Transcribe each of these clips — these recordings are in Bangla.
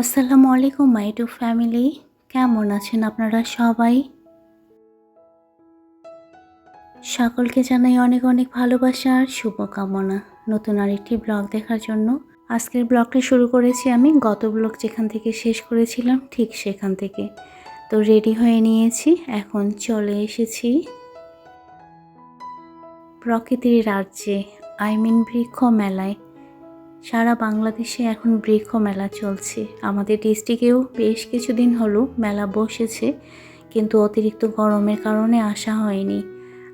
আসসালামু আলাইকুম, মাই টু ফ্যামিলি। কেমন আছেন আপনারা সবাই? সকলকে জানাই অনেক অনেক ভালোবাসা আর শুভকামনা। নতুন আরেকটি ব্লগ দেখার জন্য আজকের ব্লগটি শুরু করেছি আমি। গত ব্লগ যেখান থেকে শেষ করেছিলাম, ঠিক সেখান থেকে। তো রেডি হয়ে নিয়েছি, এখন চলে এসেছি প্রকৃতির রাজ্যে, আই মিন বৃক্ষ মেলায়। সারা বাংলাদেশে এখন বৃক্ষ মেলা চলছে। আমাদের ডিস্ট্রিক্টেও বেশ কিছুদিন হলো মেলা বসেছে, কিন্তু অতিরিক্ত গরমের কারণে আসা হয়নি।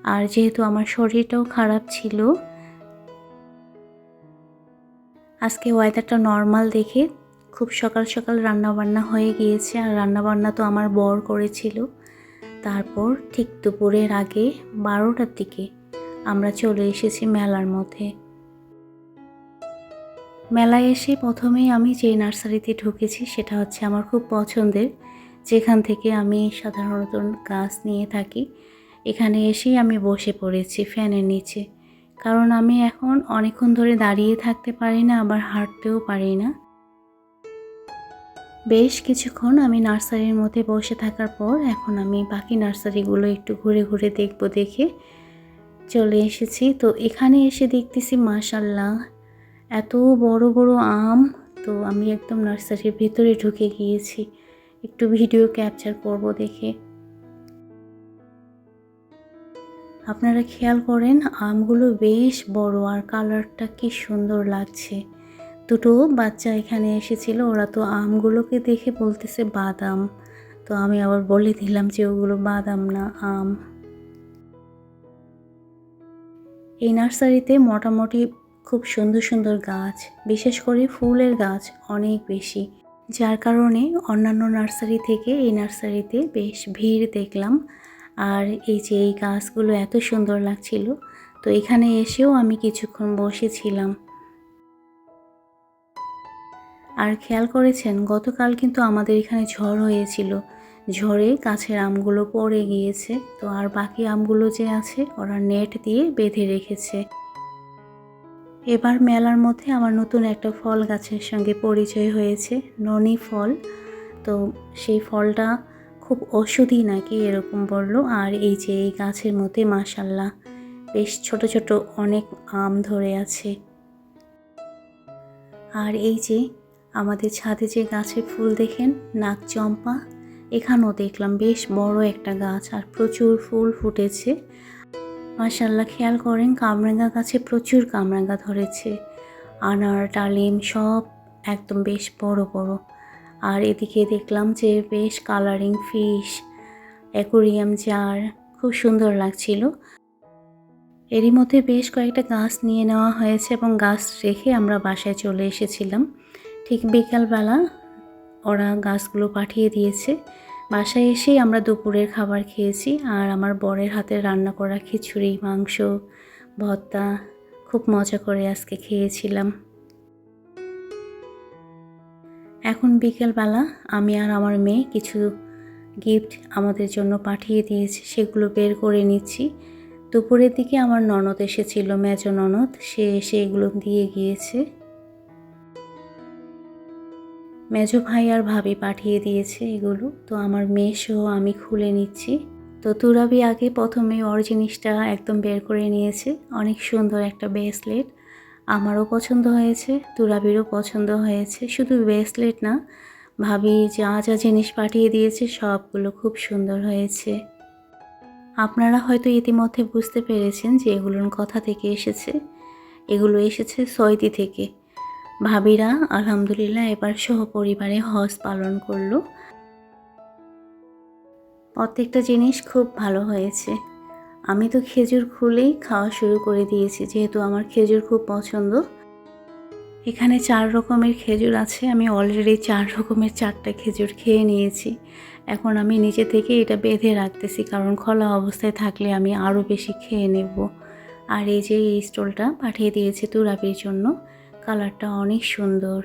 আর যেহেতু আমার শরীরটাও খারাপ ছিল, আজকে ওয়েদারটা নর্মাল দেখে খুব সকাল সকাল রান্নাবান্না হয়ে গিয়েছে, আর রান্নাবান্না তো আমার বর করেছিল। তারপর ঠিক দুপুরের আগে বারোটার দিকে আমরা চলে এসেছি মেলার মধ্যে। মেলায় এসে প্রথমেই আমি যে নার্সারিতে ঢুকেছি সেটা হচ্ছে আমার খুব পছন্দের, যেখান থেকে আমি সাধারণত গাছ নিয়ে থাকি। এখানে এসেই আমি বসে পড়েছি ফ্যানের নিচে। কারণ আমি এখন অনেকক্ষণ ধরে দাঁড়িয়ে থাকতে পারি না, আবার হাঁটতেও পারি না। বেশ কিছুক্ষণ আমি নার্সারির মধ্যে বসে থাকার পর এখন আমি বাকি নার্সারিগুলো একটু ঘুরে ঘুরে দেখব দেখে চলে এসেছি। তো এখানে এসে দেখতেছি মাশাল্লাহ এত বড় বড় আম? তো আমি একদম নার্সারির ভিতরে ঢুকে গিয়েছি। একটু ভিডিও ক্যাপচার করব দেখে। আপনারা খেয়াল করেন, আমগুলো বেশ বড় আর কালারটা কি সুন্দর লাগছে। দুটো বাচ্চা এখানে এসেছিল, ওরা তো আমগুলোকে দেখে বলতেছে বাদাম। তো আমি আবার বলে দিলাম যে ওগুলো বাদাম না, আম। এই নার্সারিতে মোটামুটি খুব সুন্দর সুন্দর গাছ, বিশেষ করে ফুলের গাছ অনেক বেশি। যার কারণে অন্যান্য নার্সারি থেকে এই নার্সারিতে বেশ ভিড় দেখলাম। আর এই যে এই গাছগুলো এত সুন্দর লাগছিল, তো এখানে এসেও আমি কিছুক্ষণ বসেছিলাম। আর খেয়াল করেছেন, গতকাল কিন্তু আমাদের এখানে ঝড় হয়েছিল। ঝড়ে গাছের আমগুলো পড়ে গিয়েছে, তো আর বাকি আমগুলো যে আছে ওরা নেট দিয়ে বেঁধে রেখেছে। এবার মেলার মধ্যে আমার নতুন একটা ফল গাছের সঙ্গে পরিচয় হয়েছে, ননি ফল। তো সেই ফলটা খুব ওষুধি নাকি এরকম বলল। আর এই যে এই গাছের মধ্যে মাসাল্লাহ বেশ ছোট ছোট অনেক আম ধরে আছে। আর এই যে আমাদের ছাদে যে গাছের ফুল দেখেন নাক চম্পা এখানেও দেখলাম বেশ বড় একটা গাছ আর প্রচুর ফুল ফুটেছে। মাসাল্লাহ খেয়াল করেন কামরাঙ্গা গাছে প্রচুর কামরাঙ্গা ধরেছে। আনার, ডালিম সব একদম বেশ বড় বড়। আর এদিকে দেখলাম যে বেশ কালারিং ফিশ, অ্যাকোরিয়াম জার, খুব সুন্দর লাগছিল। এরই মধ্যে বেশ কয়েকটা গাছ নিয়ে নেওয়া হয়েছে এবং গাছ রেখে আমরা বাসায় চলে এসেছিলাম। ঠিক বিকালবেলা ওরা গাছগুলো পাঠিয়ে দিয়েছে। বাসায় এসেই আমরা দুপুরের খাবার খেয়েছি আর আমার বরের হাতে রান্না করা খিচুড়ি, মাংস, ভর্তা খুব মজা করে আজকে খেয়েছিলাম। এখন বিকেলবেলা আমি আর আমার মেয়ে কিছু গিফট আমাদের জন্য পাঠিয়ে দিয়েছে, সেগুলো বের করে নিচ্ছি। দুপুরের দিকে আমার ননদ এসেছিল, মেজো ননদ, সে এসে এগুলো দিয়ে গিয়েছে। মেজো ভাই আর ভাবি পাঠিয়ে দিয়েছে এগুলো। তো আমার মেয়ে সহ আমি খুলে নিচ্ছি। তো তুরাবি আগে প্রথমে ওর জিনিসটা একদম বের করে নিয়েছে। অনেক সুন্দর একটা ব্রেসলেট আমারও পছন্দ হয়েছে, তুরাবিরও পছন্দ হয়েছে। শুধু ব্রেসলেট না, ভাবি যা যা জিনিস পাঠিয়ে দিয়েছে সবগুলো খুব সুন্দর হয়েছে। আপনারা হয়তো ইতিমধ্যে বুঝতে পেরেছেন যে এগুলোর কথা থেকে এসেছে। এগুলো এসেছে সৌদি থেকে। ভাবিরা আলহামদুলিল্লাহ এবার সহপরিবারে হজ পালন করল। প্রত্যেকটা জিনিস খুব ভালো হয়েছে। আমি তো খেজুর খুলেই খাওয়া শুরু করে দিয়েছি, যেহেতু আমার খেজুর খুব পছন্দ। এখানে চার রকমের খেজুর আছে, আমি অলরেডি চার রকমের চারটা খেজুর খেয়ে নিয়েছি। এখন আমি নিজে থেকে এটা বেঁধে রাখতেছি, কারণ খোলা অবস্থায় থাকলে আমি আরও বেশি খেয়ে নেব। আর এই যে এই স্টলটা পাঠিয়ে দিয়েছে তুরাবির জন্য কালারটা অনেক সুন্দর।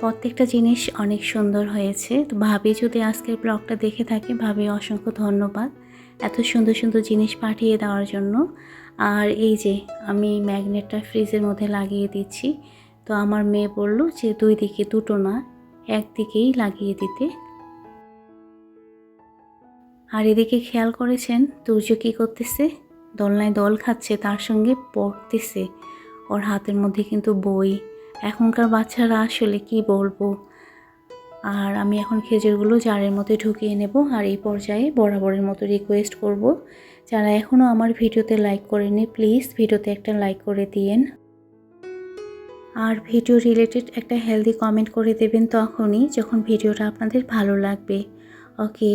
প্রত্যেকটা জিনিস অনেক সুন্দর হয়েছে। তো ভাবি যদি আজকের ব্লগটা দেখে থাকে, ভাবি অসংখ্য ধন্যবাদ এত সুন্দর সুন্দর জিনিস পাঠিয়ে দেওয়ার জন্য। আর এই যে, আমি ম্যাগনেটটা ফ্রিজের মধ্যে লাগিয়ে দিচ্ছি। তো আমার মেয়ে বলল যে, দুই দিকে দুটো না একদিকেই লাগিয়ে দিতে। আর এদিকে খেয়াল করেছেন তুর্য কী করতেছে? দোলনায় দল খাচ্ছে, তার সঙ্গে পড়তেছে। ওর হাতের মধ্যে কিন্তু বই। এখনকার বাচ্চারা আসলে কি বলব? আর আমি এখন খেজুরগুলো জারের মধ্যে ঢুকিয়ে নেব আর এই পর্যায়ে বরাবরের মতো রিকোয়েস্ট করব। যারা এখনও আমার ভিডিওতে লাইক করেনি প্লিজ ভিডিওতে একটা লাইক করে দিয়েন। আর ভিডিও রিলেটেড একটা হেলদি কমেন্ট করে দেবেন তখনই যখন ভিডিওটা আপনাদের ভালো লাগবে। ওকে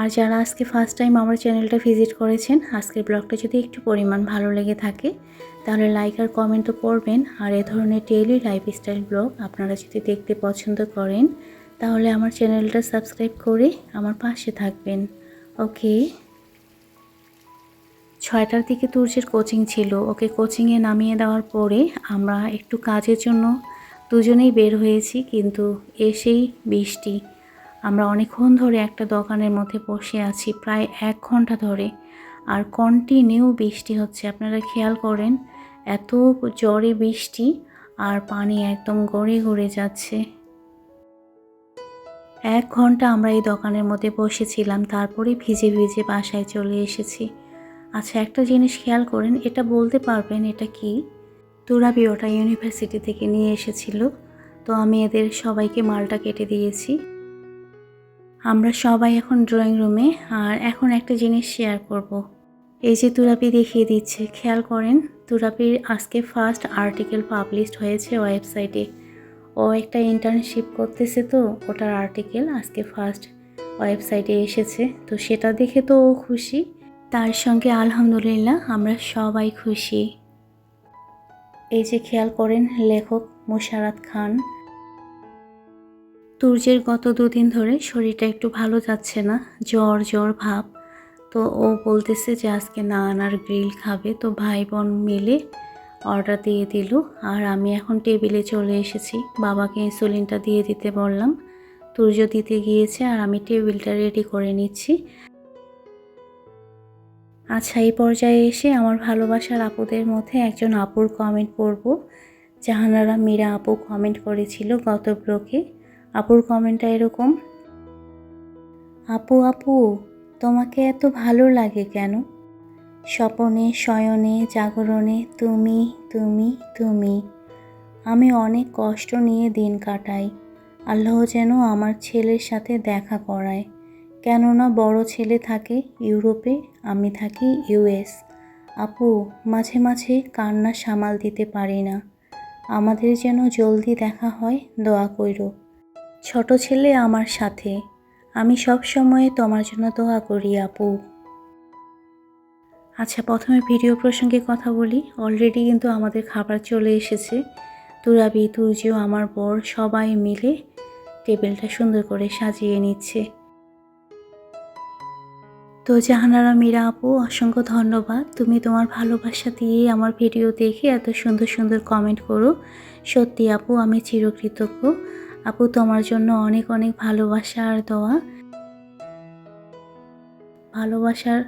আর যারা আজকে ফার্স্ট টাইম আমার চ্যানেলটা ভিজিট করেছেন, আজকের ব্লগটা যদি একটু পরিমাণ ভালো লেগে থাকে, তাহলে লাইক আর কমেন্ট তো করবেন। আর এ ধরনের ডেইলি লাইফস্টাইল ব্লগ আপনারা যদি দেখতে পছন্দ করেন, তাহলে আমার চ্যানেলটা সাবস্ক্রাইব করে আমার পাশে থাকবেন। ওকে ছয়টার দিকে তুর্যের কোচিং ছিল। ওকে কোচিংয়ে নামিয়ে দেওয়ার পরে আমরা একটু কাজের জন্য দুজনেই বের হয়েছি, কিন্তু এসেই বৃষ্টি। আমরা অনেকক্ষণ ধরে একটা দোকানের মধ্যে বসে আছি, প্রায় এক ঘণ্টা ধরে। আর কন্টিনিউ বৃষ্টি হচ্ছে, আপনারা খেয়াল করেন, এত জোরে বৃষ্টি আর পানি একদম গড়ে গড়ে যাচ্ছে। এক ঘণ্টা আমরা এই দোকানের মধ্যে বসেছিলাম, তারপরে ভিজে ভিজে বাসায় চলে এসেছি। আচ্ছা একটা জিনিস খেয়াল করেন, এটা বলতে পারবেন, এটা কি? তুরাবি ওটা ইউনিভার্সিটি থেকে নিয়ে এসেছিল, তো আমি এদের সবাইকে মালটা কেটে দিয়েছি। আমরা সবাই এখন ড্রয়িং রুমে আর এখন একটা জিনিস শেয়ার করব। এই যে তুরাপি দেখিয়ে দিচ্ছে, খেয়াল করেন, তুরাপির আজকে ফার্স্ট আর্টিকেল পাবলিশড হয়েছে ওয়েবসাইটে ও একটা ইন্টার্নশিপ করতেছে তো, ওটার আর্টিকেল আজকে ফার্স্ট ওয়েবসাইটে এসেছে, তো সেটা দেখে তো ও খুশি। তার সঙ্গে আলহামদুলিল্লাহ, আমরা সবাই খুশি। এই যে খেয়াল করেন লেখক মোশারাত খান তুর্যের গত দুদিন ধরে শরীরটা একটু ভালো যাচ্ছে না, জ্বর জ্বর ভাব। তো ও বলতেছে যে আজকে নান আর গ্রিল খাবে। তো ভাই বোন মিলে অর্ডার দিয়ে দিল আর আমি এখন টেবিলে চলে এসেছি। বাবাকে ইনসুলিনটা দিয়ে দিতে বললাম। তুর্য দিতে গিয়েছে আর আমি টেবিলটা রেডি করে নিচ্ছি। আচ্ছা এই পর্যায়ে এসে আমার ভালোবাসার আপুদের মধ্যে একজন আপুর কমেন্ট পড়ব। জাহানারা মীরা আপু কমেন্ট করেছিল গত ব্লকে আপুর কমেন্টটা এরকম, আপু আপু, তোমাকে এত ভালো লাগে কেন? স্বপনে, শয়নে, জাগরণে তুমি তুমি তুমি। আমি অনেক কষ্ট নিয়ে দিন কাটাই। আল্লাহ যেন আমার ছেলের সাথে দেখা করায়। কেননা বড় ছেলে থাকে ইউরোপে, আমি থাকি ইউএস আপু, মাঝে মাঝে কান্না সামাল দিতে পারি না। আমাদের যেন জলদি দেখা হয়, দোয়া কইরো। ছোট ছেলে আমার সাথে। আমি সব সময় তোমার জন্য দোয়া করি, আপু। আচ্ছা প্রথমে ভিডিও প্রসঙ্গে কথা বলি। অলরেডি কিন্তু আমাদের খাবার চলে এসেছে। তুরাবি তুর্জিও আমার বর সবাই মিলে টেবিলটা সুন্দর করে সাজিয়ে নিচ্ছে। তো জাহানারা মীরা আপু, অসংখ্য ধন্যবাদ। তুমি তোমার ভালোবাসা দিয়ে আমার ভিডিও দেখে এত সুন্দর সুন্দর কমেন্ট করো। সত্যি আপু, আমি চিরকৃতজ্ঞ। আপু, তোমার জন্য অনেক অনেক ভালোবাসা আর দোয়া। ভালোবাসার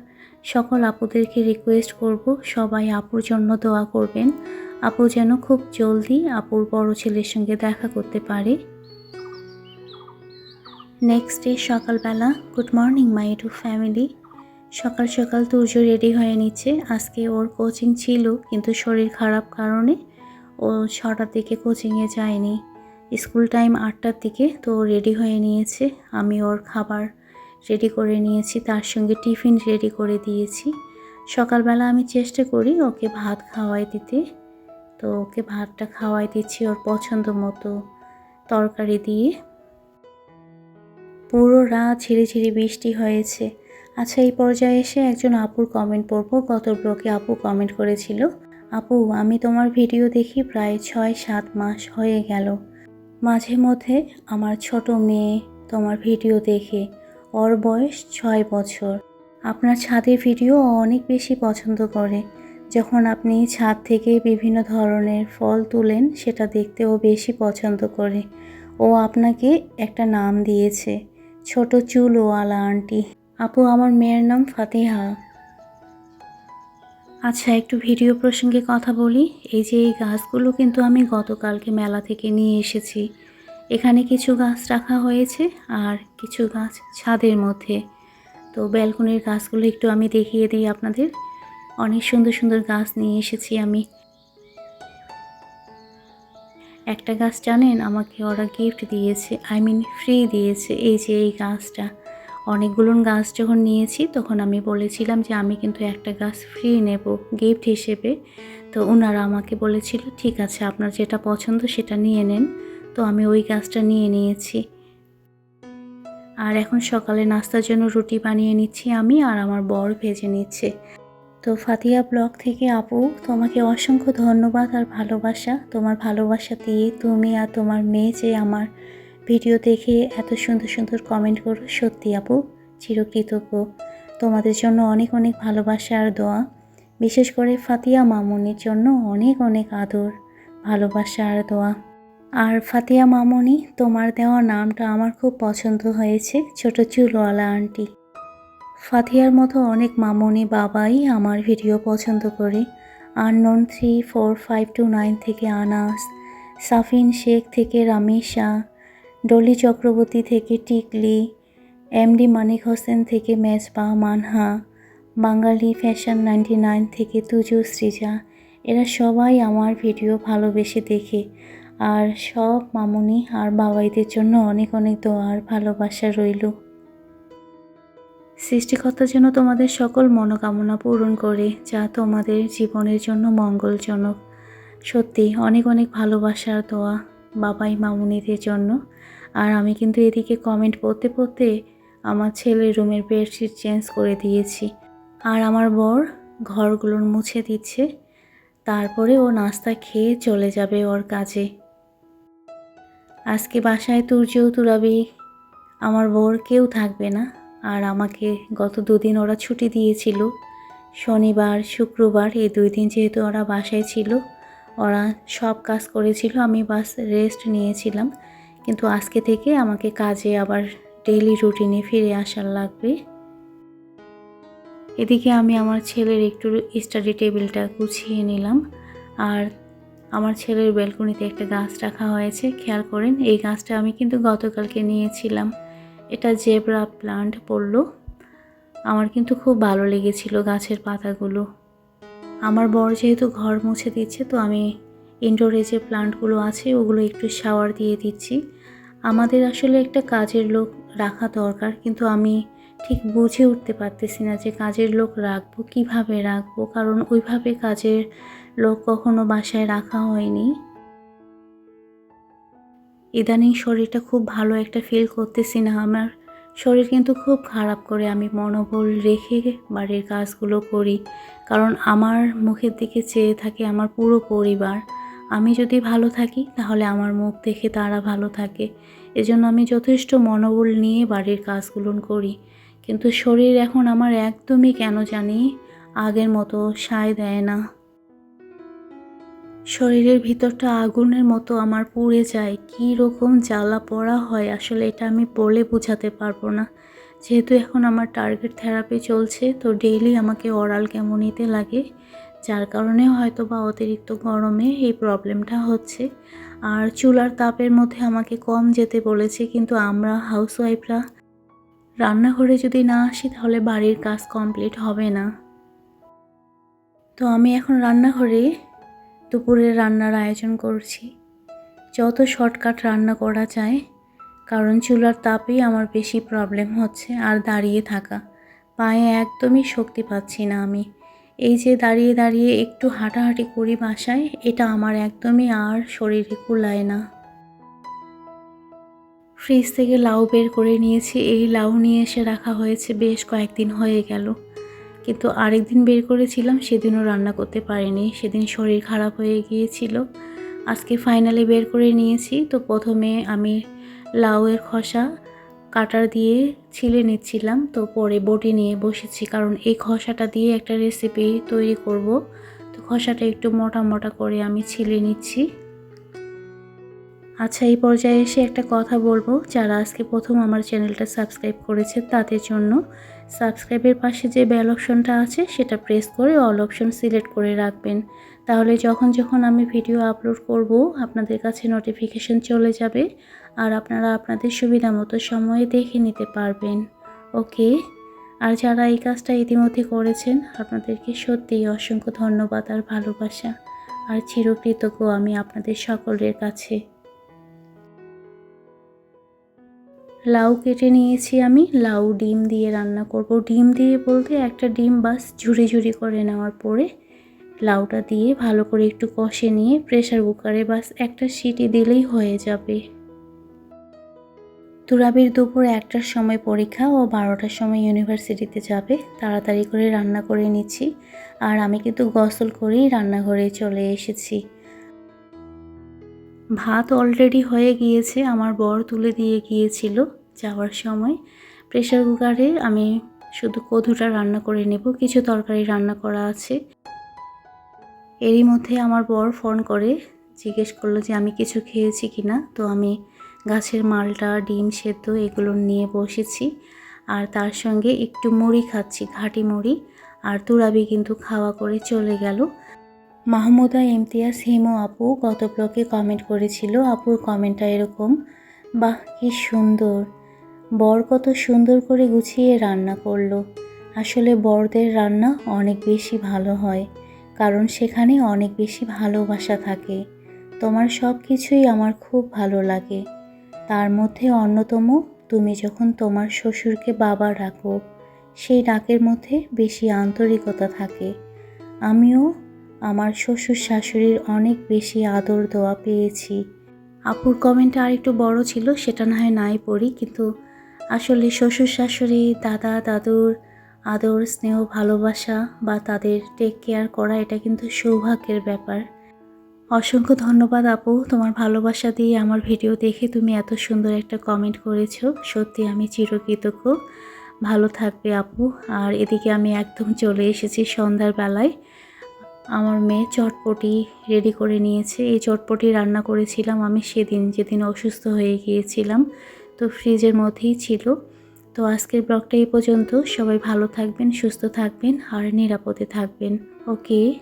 সকল আপুদেরকে রিকোয়েস্ট করব, সবাই আপুর জন্য দোয়া করবেন। আপু যেন খুব জলদি আপুর বড় ছেলের সঙ্গে দেখা করতে পারে। নেক্সট ডে সকালবেলা good morning my to family সকাল সকাল তুর্য রেডি হয়ে নিচ্ছে। আজকে ওর কোচিং ছিল, কিন্তু শরীর খারাপ কারণে ও ছটার দিকে কোচিংয়ে যায়নি। স্কুল টাইম আটটার দিকে তো রেডি হয়ে নিয়েছে। আমি ওর খাবার রেডি করে নিয়েছি, তার সঙ্গে টিফিন রেডি করে দিয়েছি। সকালবেলা আমি চেষ্টা করি ওকে ভাত খাওয়াই দিতে। তো ওকে ভাতটা খাওয়াই দিচ্ছি ওর পছন্দ মতো তরকারি দিয়ে। পুরো রাত ঝিরি ঝিরি বৃষ্টি হয়েছে। আচ্ছা এই পর্যায়ে এসে একজন আপুর কমেন্ট পড়ব। গত ব্লকে আপু কমেন্ট করেছিল, আপু, আমি তোমার ভিডিও দেখি প্রায় ছয় সাত মাস হয়ে গেল। মাঝে মধ্যে আমার ছোট মেয়ে তোমার ভিডিও দেখে, ওর বয়স ছয় বছর। আপনার ছাদের ভিডিও ও অনেক বেশি পছন্দ করে। যখন আপনি ছাদ থেকে বিভিন্ন ধরনের ফল তুলেন, সেটা দেখতেও বেশি পছন্দ করে। ও আপনাকে একটা নাম দিয়েছে, ছোট চুলওয়ালা আন্টি। আপু, আমার মেয়ের নাম ফাতেহা। আচ্ছা একটু ভিডিও প্রসঙ্গে কথা বলি। এই যে এই গাছগুলো কিন্তু আমি গতকালকে মেলা থেকে নিয়ে এসেছি। এখানে কিছু গাছ রাখা হয়েছে আর কিছু গাছ ছাদের মধ্যে। তো ব্যালকনির গাছগুলো একটু আমি দেখিয়ে দিই আপনাদের। অনেক সুন্দর সুন্দর গাছ নিয়ে এসেছি আমি। একটা গাছ জানেন, আমাকে ওরা গিফট দিয়েছে আই মিন ফ্রি দিয়েছে, এই যে এই গাছটা। অনেকগুলো গাছ যখন নিয়েছি, তখন আমি বলেছিলাম যে আমি কিন্তু একটা গাছ ফ্রি নেব গিফট হিসেবে। তো ওনারা আমাকে বলেছিল, ঠিক আছে, আপনার যেটা পছন্দ সেটা নিয়ে নেন। তো আমি ওই গাছটা নিয়ে নিয়েছি। আর এখন সকালে নাস্তার জন্য রুটি বানিয়ে নিচ্ছি আমি আর আমার বর ভেজে নিচ্ছে। তো ফাতিয়া ব্লগ থেকে, আপু, তোমাকে অসংখ্য ধন্যবাদ আর ভালোবাসা। তোমার ভালোবাসা দিয়ে তুমি আর তোমার মেয়ে যে আমার ভিডিও দেখে এত সুন্দর সুন্দর কমেন্ট করো। সত্যি আপু, চিরকৃতজ্ঞ। তোমাদের জন্য অনেক অনেক ভালোবাসা আর দোয়া। বিশেষ করে ফাতিয়া মামুনির জন্য অনেক অনেক আদর, ভালোবাসা আর দোয়া। আর ফাতিয়া মামনি, তোমার দেওয়া নামটা আমার খুব পছন্দ হয়েছে, ছোট চুলওয়ালা আন্টি। ফাতিয়ার মতো অনেক মামনি বাবাই আমার ভিডিও পছন্দ করে। Unknown three, four, five, two, nine থেকে আনাস, সাফিন শেখ থেকে রামেশা ডলি চক্রবর্তী থেকে টিকলি এমডি মানিক হোসেন থেকে Mezba Manha, Bangali fashion ninety nine থেকে তুজু, সৃজা। এরা সবাই আমার ভিডিও ভালোবেসে দেখে। আর সব মামুনি আর বাবাইদের জন্য অনেক অনেক দোয়ার ভালোবাসা রইল। সৃষ্টিকর্তা যেন তোমাদের সকল মনোকামনা পূরণ করে, যা তোমাদের জীবনের জন্য মঙ্গলজনক। সত্যি, অনেক অনেক ভালোবাসার দোয়া। বাবাই মামুনিদের জন্য। আর আমি কিন্তু এদিকে কমেন্ট পড়তে পড়তে আমার ছেলের রুমের বেডশিট চেঞ্জ করে দিয়েছি। আর আমার বর ঘরগুলোর মুছে দিচ্ছে। তারপরে ও নাস্তা খেয়ে চলে যাবে ওর কাজে। আজকে বাসায় তুর্যও তুরাবি আমার বর কেউ থাকবে না। আর আমাকে গত দুদিন ওরা ছুটি দিয়েছিল। শনিবার, শুক্রবার, এই দুই দিন যেহেতু ওরা বাসায় ছিল ওরা সব কাজ করেছিল, আমি বাস রেস্ট নিয়েছিলাম। কিন্তু আজকে থেকে আমাকে কাজে আবার ডেইলি রুটিনে ফিরে আসার লাগবে। এদিকে আমি আমার ছেলের একটু স্টাডি টেবিলটা গুছিয়ে নিলাম। আর আমার ছেলের ব্যালকনিতে একটা গাছ রাখা হয়েছে, খেয়াল করেন, এই গাছটা আমি কিন্তু গতকালকে নিয়েছিলাম। এটা জেব্রা প্লান্ট পড়ল। আমার কিন্তু খুব ভালো লেগেছিল গাছের পাতাগুলো। আমার বর যেহেতু ঘর মুছে দিচ্ছে, তো আমি ইনডোরে যে প্লান্টগুলো আছে, ওগুলো একটু শাওয়ার দিয়ে দিচ্ছি। আমাদের আসলে একটা কাজের লোক রাখা দরকার, কিন্তু আমি ঠিক বুঝে উঠতে পারতেছি না যে কাজের লোক রাখব, কীভাবে রাখব? কারণ ওইভাবে কাজের লোক কখনো বাসায় রাখা হয়নি। ইদানিং শরীরটা খুব ভালো একটা ফিল করতেছি না আমার। শরীর কিন্তু খুব খারাপ করে আমি মনোবল রেখে বাড়ির কাজগুলো করি। কারণ আমার মুখের দিকে চেয়ে থাকে আমার পুরো পরিবার। আমি যদি ভালো থাকি, তাহলে আমার মুখ দেখে তারা ভালো থাকে। এজন্য আমি যথেষ্ট মনোবল নিয়ে বাড়ির কাজগুলো করি। কিন্তু শরীর এখন আমার একদমই কেন জানি আগের মতো সায় দেয় না। শরীরের ভিতরটা আগুনের মতো আমার পুড়ে যায়। কী রকম জ্বালা পড়া হয় আসলে এটা আমি বলে বোঝাতে পারব না। যেহেতু এখন আমার টার্গেট থেরাপি চলছে, তো ডেইলি আমাকে অরাল কেমো নিতে লাগে, যার কারণে হয়তো বা অতিরিক্ত গরমে এই প্রবলেমটা হচ্ছে। আর চুলার তাপের মধ্যে আমাকে কম যেতে বলেছে, কিন্তু আমরা হাউসওয়াইফরা রান্নাঘরে যদি না আসি, তাহলে বাড়ির কাজ কমপ্লিট হবে না। তো আমি এখন রান্নাঘরে দুপুরের রান্নার আয়োজন করছি। যত শর্টকাট রান্না করা যায়, কারণ চুলার তাপেই আমার বেশি প্রবলেম হচ্ছে আর দাঁড়িয়ে থাকা। পায়ে একদমই শক্তি পাচ্ছি না আমি। এই যে দাঁড়িয়ে দাঁড়িয়ে একটু হাঁটাহাঁটি করি বাসায়, এটা আমার একদমই আর শরীরে কুলায় না। ফ্রিজ থেকে লাউ বের করে নিয়েছি, এই লাউ নিয়ে এসে রাখা হয়েছে বেশ কয়েকদিন হয়ে গেল। কিন্তু আরেক দিন বের করেছিলাম, সেদিনও রান্না করতে পারিনি। সেদিন শরীর খারাপ হয়ে গিয়েছিল। আজকে ফাইনালি বের করে নিয়েছি। তো প্রথমে আমি লাউয়ের খসা কাটার দিয়ে ছিলে নিচ্ছিলাম। তো পরে বটি নিয়ে বসেছি, কারণ এই খসাটা দিয়ে একটা রেসিপি তৈরি করব। তো খসাটা একটু মোটা মোটা করে আমি ছিলে নিচ্ছি। আচ্ছা এই পর্যায়ে এসে একটা কথা বলব। যারা আজকে প্রথম আমার চ্যানেলটা সাবস্ক্রাইব করেছে, তাদের জন্য সাবস্ক্রাইবের পাশে যে বেল অপশনটা আছে, সেটা প্রেস করে অল অপশন সিলেক্ট করে রাখবেন। তাহলে যখন যখন আমি ভিডিও আপলোড করব, আপনাদের কাছে নোটিফিকেশন চলে যাবে আর আপনারা আপনাদের সুবিধা মতো সময়ে দেখে নিতে পারবেন। ওকে আর যারা এই কাজটা ইতিমধ্যে করেছেন, আপনাদেরকে সত্যিই অসংখ্য ধন্যবাদ আর ভালোবাসা। আর চিরকৃতজ্ঞ আমি আপনাদের সকলের কাছে। লাউ কেটে নিয়েছি আমি। লাউ ডিম দিয়ে রান্না করব। ডিম দিয়ে বলতে একটা ডিম বাস ঝুড়ি ঝুড়ি করে নেওয়ার পরে লাউটা দিয়ে ভালো করে একটু কষে নিয়ে প্রেশার কুকারে বাস একটা সিটি দিলেই হয়ে যাবে। তুরাবির দুপুর একটার সময় পরীক্ষা ও বারোটার সময় ইউনিভার্সিটিতে যাবে। তাড়াতাড়ি করে রান্না করে নিচ্ছি। আর আমি কিন্তু গসল করেই রান্নাঘরে চলে এসেছি। ভাত অলরেডি হয়ে গিয়েছে, আমার বর তুলে দিয়ে গিয়েছিল যাওয়ার সময়। প্রেশার কুকারে আমি শুধু কধুটা রান্না করে নেব, কিছু তরকারি রান্না করা আছে। এরই মধ্যে আমার বর ফোন করে, জিজ্ঞেস করল যে আমি কিছু খেয়েছি কি না তো আমি গাছের মালটা, ডিম সেদ্ধ এগুলো নিয়ে বসেছি। আর তার সঙ্গে একটু মুড়ি খাচ্ছি, ঘাটি মুড়ি। আর তুরাবি কিন্তু খাওয়া করে চলে গেল। মাহমুদা, ইমতিয়াজ, হিমো, আপু গত ব্লকে কমেন্ট করেছিল? আপুর কমেন্টটা এরকম, বাহ, কি সুন্দর। বর কত সুন্দর করে গুছিয়ে রান্না করল। আসলে বরদের রান্না অনেক বেশি ভালো হয়, কারণ সেখানে অনেক বেশি ভালোবাসা থাকে। তোমার সব কিছুই আমার খুব ভালো লাগে। তার মধ্যে অন্যতম, তুমি যখন তোমার শ্বশুরকে বাবা ডাকো, সেই ডাকের মধ্যে বেশি আন্তরিকতা থাকে। আমিও আমার শ্বশুর শাশুড়ির অনেক বেশি আদর দোয়া পেয়েছি। আপুর কমেন্টটা আর একটু বড় ছিল, সেটা না হয় নাই পড়ি, কিন্তু আসলে শ্বশুর শাশুড়ি, দাদা, দাদুর আদর, স্নেহ, ভালোবাসা বা তাদের টেক কেয়ার করা, এটা কিন্তু সৌভাগ্যের ব্যাপার। অসংখ্য ধন্যবাদ আপু, তোমার ভালোবাসা দিয়ে আমার ভিডিও দেখে তুমি এত সুন্দর একটা কমেন্ট করেছ, সত্যি আমি চিরকৃতজ্ঞ। ভালো থাকবে আপু, আর এদিকে আমি একদম চলে এসেছি সন্ধ্যার বেলায়। আমার মেয়ে চটপটি রেডি করে নিয়েছে। এই চটপটি রান্না করেছিলাম আমি সেদিন, যেদিন অসুস্থ হয়ে গিয়েছিলাম। তো ফ্রিজের মধ্যেই ছিল। তো আজকের ব্লগটা এই পর্যন্ত। সবাই ভালো থাকবেন, সুস্থ থাকবেন আর নিরাপদে থাকবেন। ওকে?